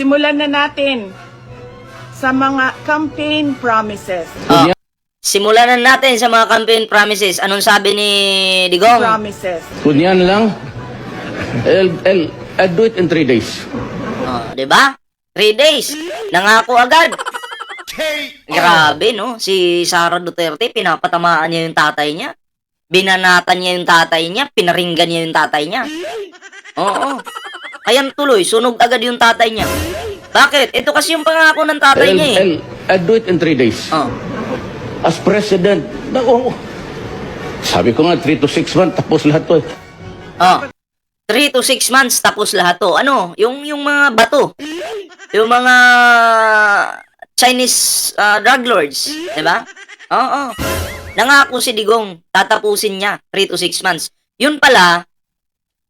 Simulan na natin sa mga campaign promises. Oh. Simulan na natin sa mga campaign promises. Anong sabi ni Digong? Promises. Kunyan lang, I'll, I'll, I'll do it in three days. Oh, 'di ba? Three days. Nangako agad. Grabe, no? Si Sara Duterte, pinapatamaan niya yung tatay niya. Binanatan niya yung tatay niya. Pinaringgan niya yung tatay niya. Oo. Kaya tuloy, sunog agad yung tatay niya. Bakit? Ito kasi yung pangako ng tatay I'll, niya eh. I'll, I'll do it in three days. Oh. As president, na, oh, sabi ko nga, three to six months, tapos lahat to. eh. Oh. 3 to 6 months tapos lahat to. Ano? Yung yung mga bato. Yung mga Chinese ah, drug lords, ba? Oo. Nangako si Digong tatapusin niya 3 to 6 months. Yun pala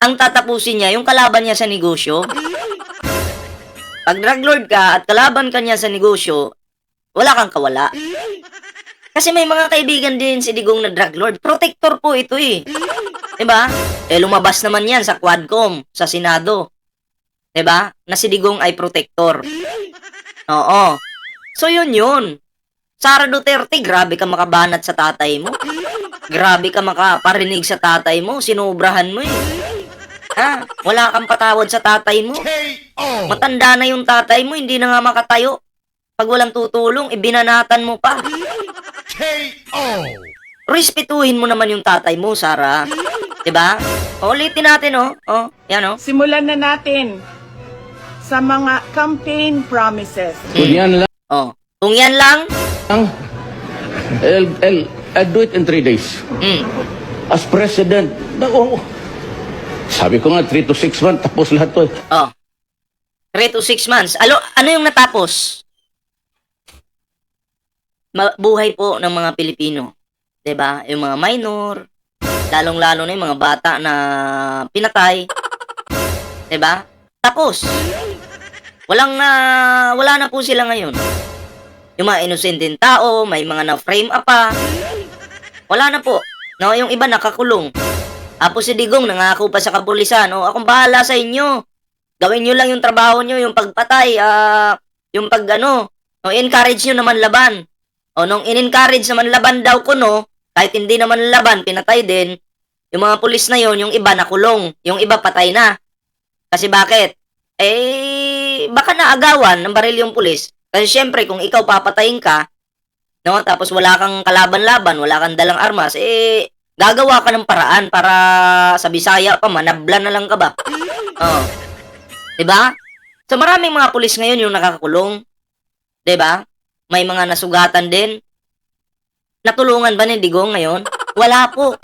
ang tatapusin niya yung kalaban niya sa negosyo. Pag drug lord ka at kalaban ka niya sa negosyo, wala kang kawala. Kasi may mga kaibigan din si Digong na drug lord. Protector po ito eh. 'Di ba? Eh lumabas naman 'yan sa Quadcom, sa Senado. 'Di ba? Na si Digong ay protector. Oo. So yun yun. Sara Duterte, grabe ka makabanat sa tatay mo. Grabe ka makaparinig sa tatay mo. Sinubrahan mo eh. Ha? Wala kang patawad sa tatay mo. Matanda na yung tatay mo, hindi na nga makatayo. Pag walang tutulong, ibinanatan mo pa. Respetuhin mo naman yung tatay mo, Sara. 'Di ba? O, Ulitin natin, oh. Oh, yan, oh. Simulan na natin sa mga campaign promises. Kunyan lang, Oh. Kung yan lang, I'll, I'll, I'll do it in three days. mm, As president, na, oh, sabi ko nga, three to six months, tapos lahat to. oh. 3 to 6 months. Alo, ano yung natapos? Ma- buhay po ng mga Pilipino. 'Di ba? Yung mga minor, lalong-lalo na yung mga bata na pinatay. 'Di ba? Tapos. Walang na wala na po sila ngayon. Yung mga inosenteng tao, may mga na-frame up pa. Wala na po. No, yung iba nakakulong. Tapos si Digong nangako pa sa kapulisan, oh, akong bahala sa inyo. Gawin nyo lang yung trabaho nyo, yung pagpatay, ah, yung pag ano, no, encourage nyo naman laban. O nung in-encourage naman laban daw ko, no, kahit hindi naman laban, pinatay din, yung mga pulis na yon yung iba nakulong, yung iba patay na. Kasi bakit? Eh, baka naagawan ng baril yung pulis. Kasi syempre, kung ikaw papatayin ka, no, tapos wala kang kalaban-laban, wala kang dalang armas, eh, gagawa ka ng paraan para sa Bisaya pa, manabla na lang ka ba? Oh. 'Di ba? So maraming mga pulis ngayon yung nakakakulong. 'Di ba? May mga nasugatan din. Natulungan ba ni Digong ngayon? Wala po.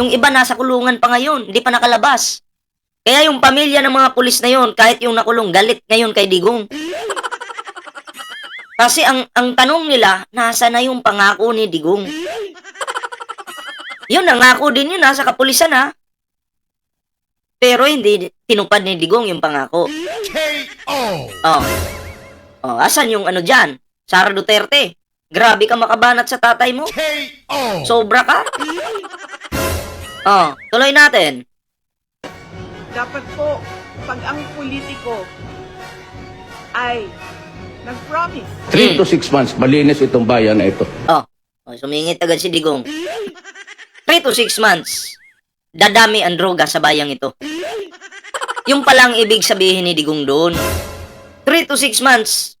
Yung iba nasa kulungan pa ngayon, hindi pa nakalabas. Kaya yung pamilya ng mga pulis na yon, kahit yung nakulong, galit ngayon kay Digong. Kasi ang ang tanong nila, nasa na yung pangako ni Digong? Yun, nangako din yun, nasa kapulisan ha. Pero hindi tinupad ni Digong yung pangako. Oh. Oh, asan yung ano dyan? Sara Duterte. Grabe ka makabanat sa tatay mo. Sobra ka. Oh, tuloy natin. Dapat po, pag ang politiko ay nag-promise, Three Hmm. to six months, malinis itong bayan na ito. Oh, oh sumingit agad si Digong. 3 to 6 months. Dadami ang droga sa bayang ito. Yung palang ibig sabihin ni Digong doon. 3 to 6 months.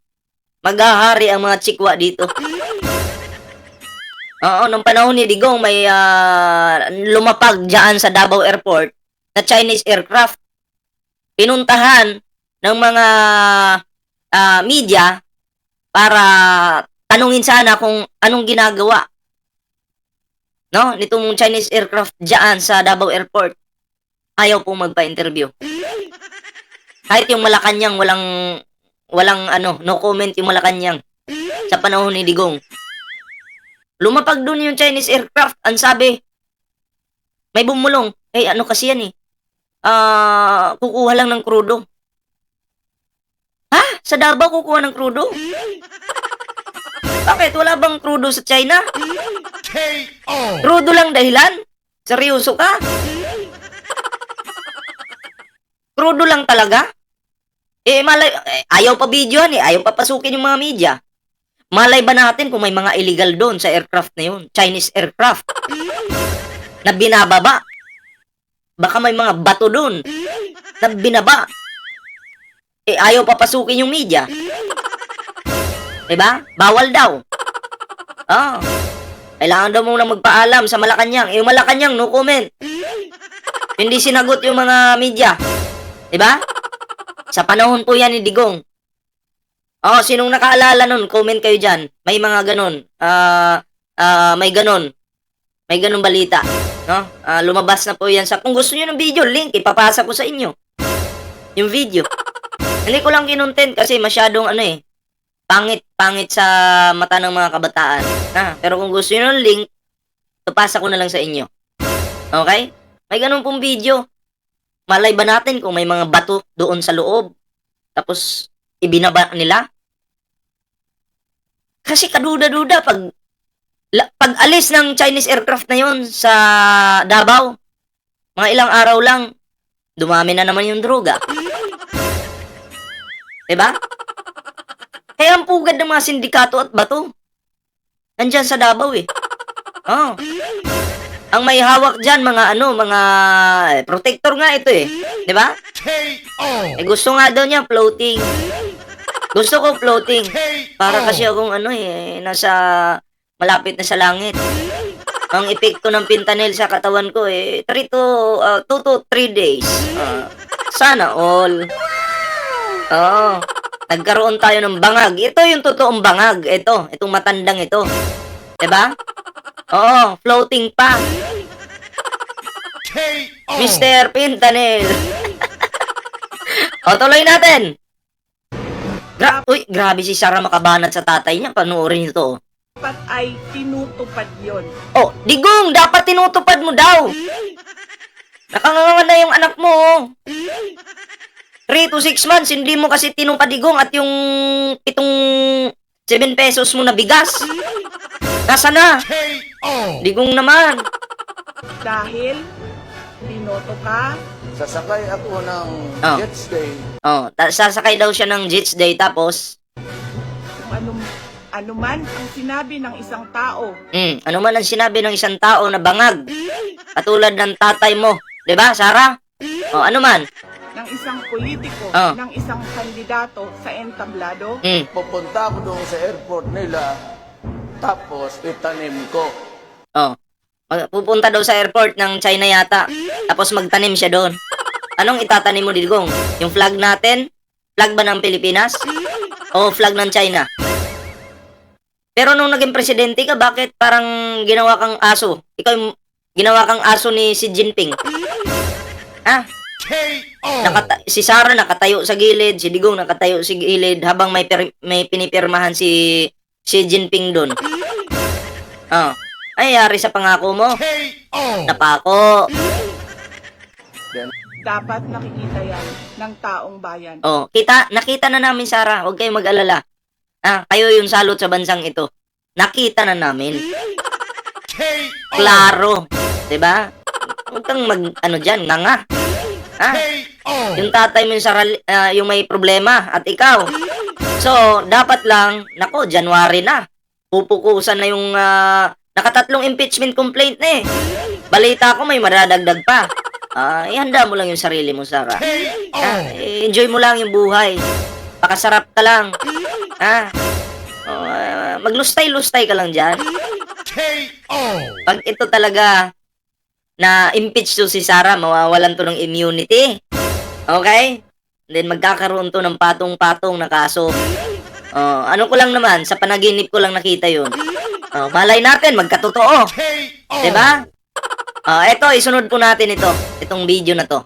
Maghahari ang mga chikwa dito. Oo, nung panahon ni Digong may ah, lumapag dyan sa Davao Airport na Chinese aircraft. Pinuntahan ng mga ah, media para tanungin sana kung anong ginagawa no? Nitong Chinese aircraft diyan sa Davao Airport. Ayaw pong magpa-interview. Kahit yung Malacanang walang walang ano no comment yung Malacanang sa panahon ni Digong. Lumapag doon yung Chinese aircraft ang sabi may bumulong. Eh ano kasi yan eh. Ah kukuha lang ng krudo. Ha? Sa Davao kukuha ng krudo? Bakit? Wala bang krudo sa China Krudo lang dahilan? Seryoso ka? Krudo lang talaga? Eh, malay, eh, ayaw pa videohan eh. Ayaw pa pasukin yung mga media. Malay ba natin kung may mga illegal doon sa aircraft na yun? Chinese aircraft. na binababa. Baka may mga bato doon. Na binaba. Eh, ayaw pa pasukin yung media. Diba? Bawal daw. Oh. Kailangan daw muna magpaalam sa Malacanang. Yung Malacanang, no comment. Hindi sinagot yung mga media. Diba? Sa panahon po yan ni Digong. Oh, sinong nakaalala nun? Comment kayo dyan. May mga ganun. Ah, ah, may ganun. May ganun balita. No? Ah, lumabas na po yan sa... Kung gusto niyo ng video, link, ipapasa ko sa inyo. Yung video. Hindi ko lang kinontent kasi masyadong ano eh. Pangit, pangit sa mata ng mga kabataan. Ha? Pero kung gusto niyo ng link, ipapasa ko na lang sa inyo. Okay? May ganun pong video. Malay ba natin kung may mga bato doon sa loob? Tapos, ibinaba nila? Kasi kaduda-duda pag la- pag alis ng Chinese aircraft na yon sa Davao, mga ilang araw lang, dumami na naman yung droga. Diba? Kaya ang pugad ng mga sindikato at bato. Nandyan sa Davao eh. Oh. Ang may hawak dyan, mga ano, mga eh, protector nga ito eh. Di ba? Eh gusto nga daw niya floating. Gusto ko floating. Para kasi akong ano eh, nasa malapit na sa langit. Ang epekto ng pintanil sa katawan ko eh, 3 to, 2 to 3 days. Ah, sana all. Oo. Nagkaroon tayo ng bangag. Ito yung totoong bangag. Ito, itong matandang ito. 'Di ba? Oo, floating pa. Mr. Pintanil. o, tuloy natin. Gra Uy, grabe si Sarah makabanat sa tatay niya. Panoorin niyo to. Dapat ay tinutupad yon. Oh, digong, dapat tinutupad mo daw. Nakangangan na yung anak mo. 3 to 6 months, hindi mo kasi tinupad digong at yung pitong 7 pesos mo na bigas. Nasa na? Digong naman. Dahil binoto ka, Sasakay ako ng Oh. Jets Day. Oh, ta- sasakay daw siya ng Jits Day tapos, kung anum, anuman ang sinabi ng isang tao, hmm, ano man ang sinabi ng isang tao na bangag. Katulad ng tatay mo. 'Di ba, Sarah? Oh, ano man? Ng isang politiko, Oh. ng isang kandidato sa entablado, Hmm. Pupunta ako doon sa airport nila. Tapos itanim ko. Oh. Mag- Pupunta daw sa airport ng China yata. Tapos magtanim siya doon. Anong itatanim mo, Digong? Yung flag natin? Flag ba ng Pilipinas? O flag ng China? Pero nung naging presidente ka, bakit parang ginawa kang aso? Ikaw yung ginawa kang aso ni Xi Jinping. Ah, nakata- si Sarah nakatayo sa gilid, si Digong nakatayo sa gilid habang may per- may pinipirmahan si Xi Jinping doon. Oh. Ay, yari sa pangako mo. Napako. dapat nakikita yan ng taong bayan. Oh, kita, nakita na namin, Sarah. Huwag kayong mag-alala. Ah, kayo yung salot sa bansang ito. Nakita na namin. Klaro. 'Di ba? Huwag kang mag, ano dyan, nga Ah, yung tatay mo yung, saral, ah, yung may problema at ikaw. So, dapat lang, nako, January na. Pupukusan na yung ah, nakatatlong impeachment complaint na eh. Balita ko may madadagdag pa. Ah, ihanda mo lang yung sarili mo, Sarah. Ah, eh, enjoy mo lang yung buhay. Pakasarap ka lang. Ah. Oh, ah, maglustay-lustay ka lang dyan. Pag ito talaga na impeach to si Sarah, mawawalan to ng immunity. Okay? And then magkakaroon to ng patong-patong na kaso. Oh, ano ko lang naman, sa panaginip ko lang nakita yun. Oh, malay natin, magkatotoo. ba? Oh, eto, isunod po natin ito. Itong video na to.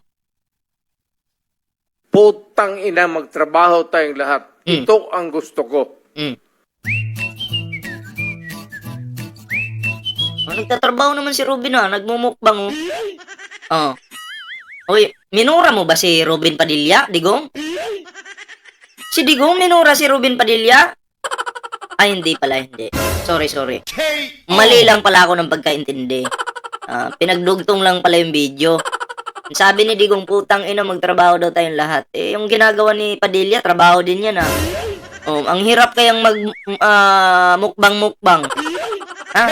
Putang ina, magtrabaho tayong lahat. Mm. Ito ang gusto ko. Mm. Oh, nagtatrabaho naman si Robin ha, nagmumukbang oh. Oh. Uy, minura mo ba si Robin Padilla, Digong? Si Digong minura si Robin Padilla? Ay, hindi pala, hindi. Sorry, sorry. Mali lang pala ako ng pagkaintindi. Ah, pinagdugtong lang pala yung video. Sabi ni Digong, putang ina, magtrabaho daw tayong lahat. Eh, yung ginagawa ni Padilla, trabaho din yan, ah. Oh, ang hirap kayang mag ah, mukbang-mukbang. Ha?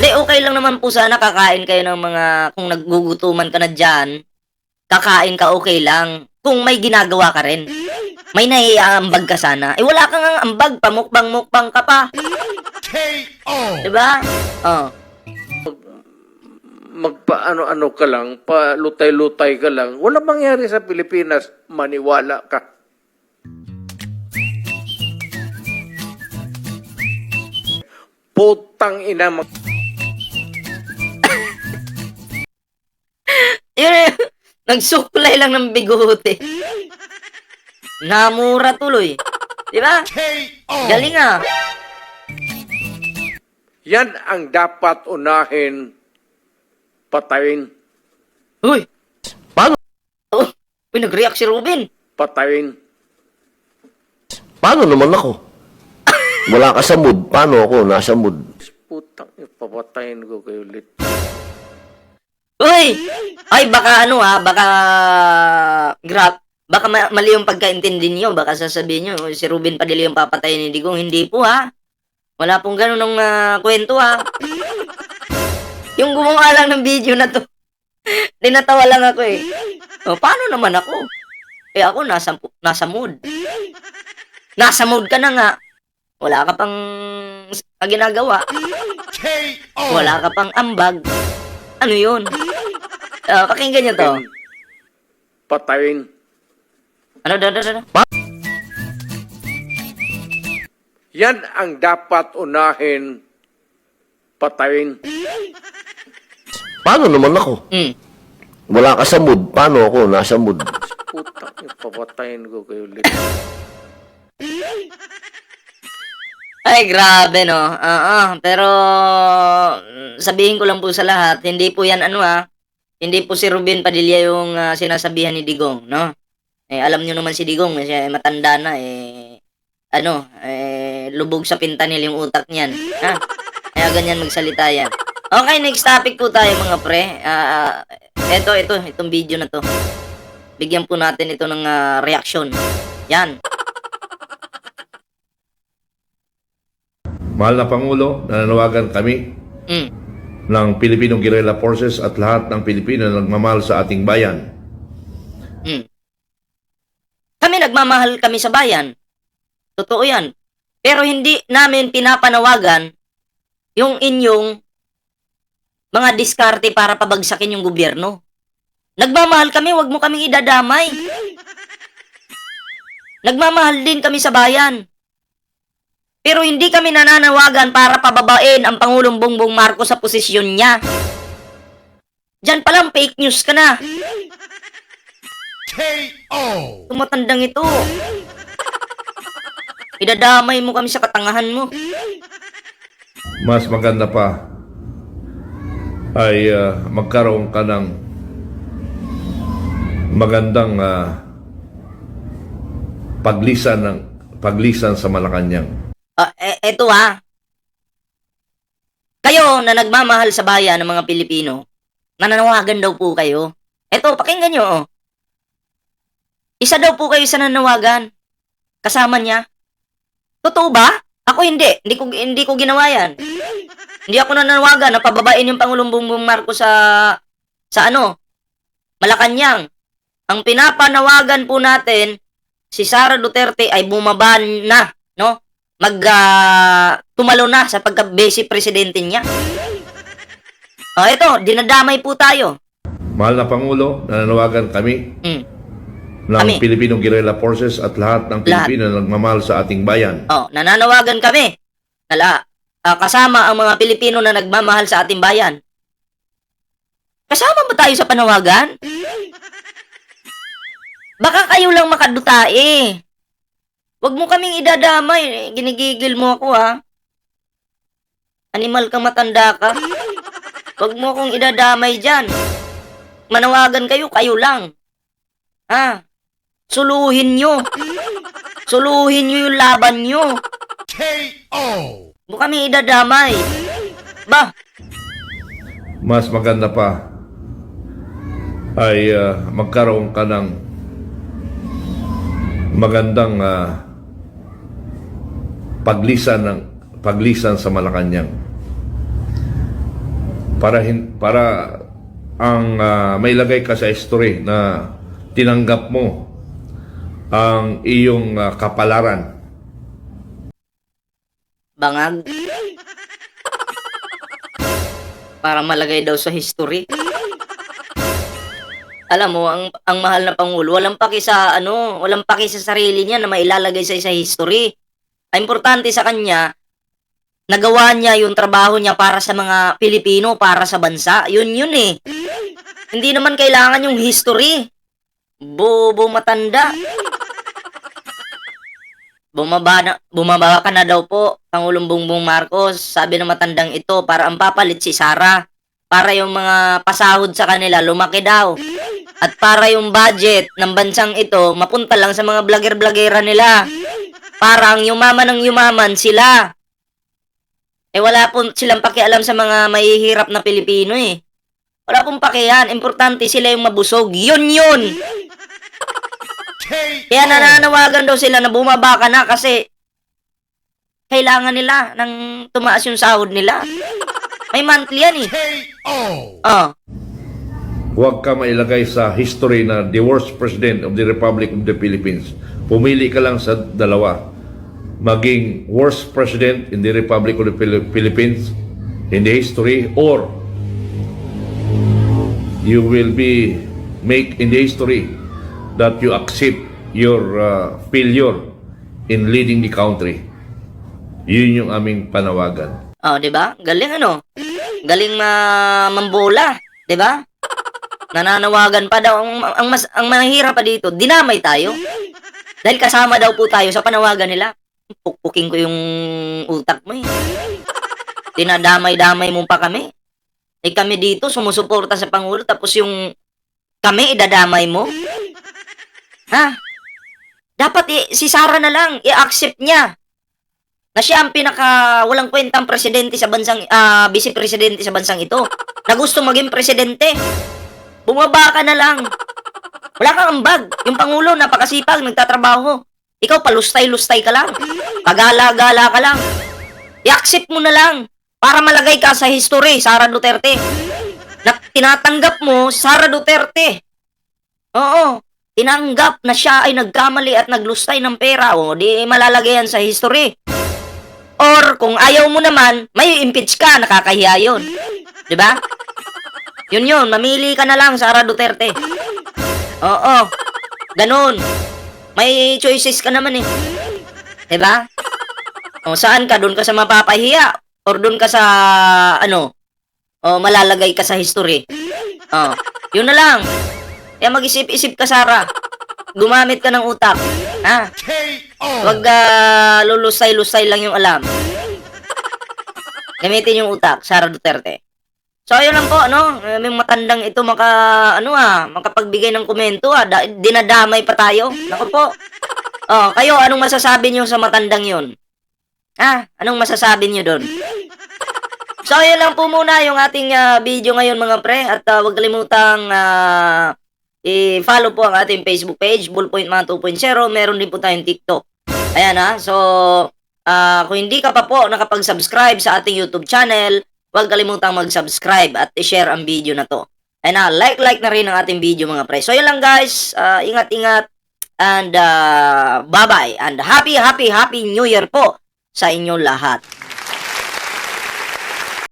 Hindi, okay lang naman po sana kakain kayo ng mga, kung naggugutuman ka na dyan, kakain ka okay lang. Kung may ginagawa ka rin. May naiaambag ka sana. Eh, wala kang ang ambag, pamukbang-mukbang ka pa. Diba? Oh. Magpaano-ano ka lang, palutay-lutay ka lang. Wala mangyari sa Pilipinas, maniwala ka. Putang ina, mag- Yun, eh, nagsuklay lang ng bigote. Namura tuloy. Di ba? Galing ah. yan ang dapat unahin patayin. Uy! Paano? Oh, uy, nag-react si Ruben. Patayin. Paano naman ako? Wala ka sa mood. Paano ako nasa mood? Putang, ina, papatayin ko kayo ulit. Uy! Ay, baka ano ha, baka... Grab. Baka ma- mali yung pagkaintindi niyo. Baka sasabihin niyo, si Ruben Padilla yung papatay ni Digong. Hindi po ha. Wala pong ganun ng ah, kwento ha. yung gumawa lang ng video na to. Dinatawa lang ako eh. O, paano naman ako? Eh ako nasa, nasa mood. Nasa mood ka na nga. Wala ka pang ginagawa. Wala ka pang ambag. Ano yun? Ah, pakinggan niyo to. Patayin. Ano, da, da, da, da? Yan ang dapat unahin patayin. Paano naman ako? Hmm. Wala ka sa mood. Paano ako nasa mood? Ina, papatayin ko kayo ulit. Ay, grabe, no? Oo, pero mm, sabihin ko lang po sa lahat, hindi po yan ano ah, hindi po si Ruben Padilla yung ah, sinasabihan ni Digong, no? Eh, alam nyo naman si Digong, eh, matanda na, eh, ano, eh, lubog sa pintanil yung utak niyan, ha? Kaya ganyan magsalita yan. Okay, next topic po tayo mga pre. Ah, eto, ito, itong video na to. Bigyan po natin ito ng ah, reaction. Yan. Mahal na Pangulo, nananawagan kami Mm. ng Filipino Guerrilla Forces at lahat ng Pilipino na nagmamahal sa ating bayan. Mm. Kami nagmamahal kami sa bayan. Totoo yan. Pero hindi namin pinapanawagan yung inyong mga diskarte para pabagsakin yung gobyerno. Nagmamahal kami, wag mo kaming idadamay. Nagmamahal din kami sa bayan. Pero hindi kami nananawagan para pababain ang Pangulong Bongbong Marcos sa posisyon niya. Diyan palang fake news ka na. Tumatandang ito. Idadamay mo kami sa katangahan mo. Mas maganda pa ay ah, magkaroon ka ng magandang ah, paglisan ng paglisan sa Malacanang. Ah, eto ha. Kayo na nagmamahal sa bayan ng mga Pilipino, nananawagan daw po kayo. Eto, pakinggan nyo. Oh. Isa daw po kayo sa nanawagan. Kasama niya. Totoo ba? Ako hindi. Hindi ko, hindi ko ginawa yan. Hindi ako nananawagan na pababain yung Pangulong Bongbong Marcos sa, sa ano, Malacanang. Ang pinapanawagan po natin, si Sara Duterte ay bumaba na? Mag, ah, tumalo na sa pagka-basic presidente niya. Oh, ito, dinadamay po tayo. Mahal na Pangulo, nananawagan kami Mm. ng Kami. Filipino Guerrilla Forces at lahat ng Lahat. Pilipino na nagmamahal sa ating bayan. Oh, nananawagan kami. Nala, ah, kasama ang mga Pilipino na nagmamahal sa ating bayan. Kasama ba tayo sa panawagan? Baka kayo lang makadutae. Huwag mo kaming idadamay. Ginigigil mo ako, ha? Animal ka matanda ka. Huwag mo akong idadamay dyan. Manawagan kayo, kayo lang. Ha? Suluhin nyo. Suluhin nyo yung laban nyo. Huwag mo kami idadamay. Ba? Mas maganda pa ay ah, magkaroon ka ng magandang ah, paglisan ng paglisan sa Malacanang para hin, para ang ah, may lagay ka sa history na tinanggap mo ang iyong ah, kapalaran Bangag. Para malagay daw sa history. Alam mo, ang, ang mahal na Pangulo, walang paki sa, ano, walang paki sa sarili niya na mailalagay sa isa history. Ang importante sa kanya, nagawa niya yung trabaho niya para sa mga Pilipino, para sa bansa. Yun yun eh. Hindi naman kailangan yung history. Bobo matanda. Bumaba, na, bumaba ka na daw po, Pangulong Bongbong Marcos. Sabi ng matandang ito, para ang papalit si Sara. Para yung mga pasahod sa kanila, lumaki daw. At para yung budget ng bansang ito, mapunta lang sa mga vlogger-vloggera nila. Para ang yumaman ng yumaman sila. Eh wala po silang pakialam sa mga mahihirap na Pilipino eh. Wala pong pakiyan. Importante sila yung mabusog. Yun yun! Kaya nananawagan daw sila na bumaba ka na kasi kailangan nila ng tumaas yung sahod nila. May monthly yan eh. Oh. Huwag ka mailagay sa history na the worst president of the Republic of the Philippines. Pumili ka lang sa dalawa. Maging worst president in the Republic of the Phil- Philippines in the history or you will be make in the history that you accept your uh, failure in leading the country. Yun yung aming panawagan. Oh, 'di ba? Galing ano? Galing ma mambola, 'di ba? Nananawagan pa daw ang, ang mas ang mahirap pa dito, dinamay tayo. Dahil kasama daw po tayo sa panawagan nila. Pukpukin ko yung utak mo eh. Dinadamay-damay mo pa kami. Eh kami dito sumusuporta sa Pangulo tapos yung kami idadamay mo. Ha? Dapat i- si Sara na lang, i-accept niya na siya ang pinaka walang kwentang presidente sa bansang ah vice presidente sa bansang ito na gusto maging presidente. Bumaba ka na lang. Wala kang ambag. Yung pangulo napakasipag, nagtatrabaho. Ikaw palustay-lustay ka lang. Pagala-gala ka lang. I-accept mo na lang para malagay ka sa history, Sara Duterte. Na tinatanggap mo Sara Duterte. Oo. Tinanggap na siya ay nagkamali at naglustay ng pera. O, di malalagay yan sa history. Or kung ayaw mo naman, may impeach ka, nakakahiya yun. ba? Yun yun, mamili ka na lang, Sara Duterte. Oo. Ganun. May choices ka naman eh. 'Di ba? O saan ka? Doon ka sa mapapahiya or doon ka sa ano? O malalagay ka sa history. Oh, yun na lang. Kaya mag-isip-isip ka, Sara. Gumamit ka ng utak. Ha? Wag ah, lulusay-lusay lang yung alam. Gamitin yung utak, Sara Duterte. So, ayun lang po, ano, may matandang ito maka, ano ah, makapagbigay ng komento ah, da- dinadamay pa tayo. Naku po. Oh, kayo, anong masasabi niyo sa matandang yun? Ha? Anong masasabi niyo doon? So, ayun lang po muna yung ating ah, video ngayon mga pre. At ah, huwag kalimutang ah, i-follow po ang ating Facebook page, Bullpoint mga 2.0. Meron din po tayong TikTok. Ayan ha. So, ah, kung hindi ka pa po nakapag-subscribe sa ating YouTube channel, huwag kalimutang mag-subscribe at i-share ang video na to. Ayan na, like-like na rin ang ating video mga pre. So, yun lang guys. Ah, ingat-ingat. And ah, bye-bye. And happy, happy, happy New Year po sa inyong lahat.